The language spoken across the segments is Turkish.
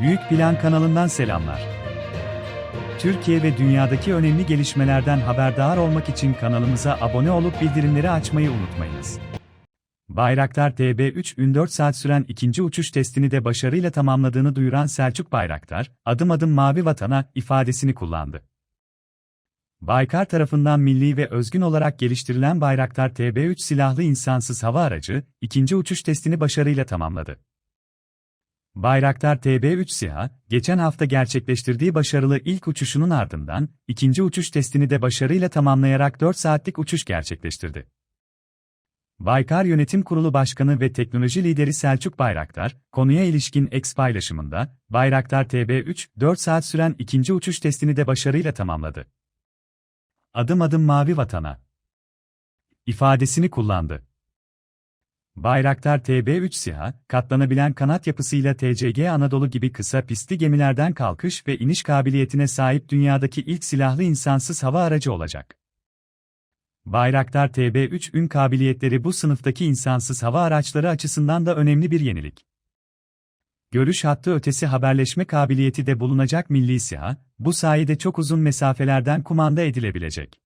Büyük Plan kanalından selamlar. Türkiye ve dünyadaki önemli gelişmelerden haberdar olmak için kanalımıza abone olup bildirimleri açmayı unutmayınız. Bayraktar TB3 ün 4 saat süren ikinci uçuş testini de başarıyla tamamladığını duyuran Selçuk Bayraktar, adım adım mavi vatana ifadesini kullandı. Baykar tarafından milli ve özgün olarak geliştirilen Bayraktar TB3 silahlı insansız hava aracı, ikinci uçuş testini başarıyla tamamladı. Bayraktar TB3 SİHA, geçen hafta gerçekleştirdiği başarılı ilk uçuşunun ardından, ikinci uçuş testini de başarıyla tamamlayarak 4 saatlik uçuş gerçekleştirdi. Baykar Yönetim Kurulu Başkanı ve Teknoloji Lideri Selçuk Bayraktar, konuya ilişkin X paylaşımında, Bayraktar TB3, 4 saat süren ikinci uçuş testini de başarıyla tamamladı. Adım adım mavi vatana ifadesini kullandı. Bayraktar TB3 SİHA, katlanabilen kanat yapısıyla TCG Anadolu gibi kısa pistli gemilerden kalkış ve iniş kabiliyetine sahip dünyadaki ilk silahlı insansız hava aracı olacak. Bayraktar TB3 ün kabiliyetleri bu sınıftaki insansız hava araçları açısından da önemli bir yenilik. Görüş hattı ötesi haberleşme kabiliyeti de bulunacak milli SİHA, bu sayede çok uzun mesafelerden kumanda edilebilecek.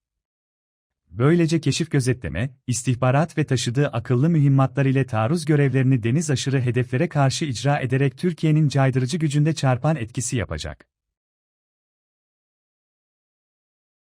Böylece keşif gözetleme, istihbarat ve taşıdığı akıllı mühimmatlar ile taarruz görevlerini deniz aşırı hedeflere karşı icra ederek Türkiye'nin caydırıcı gücünde çarpan etkisi yapacak.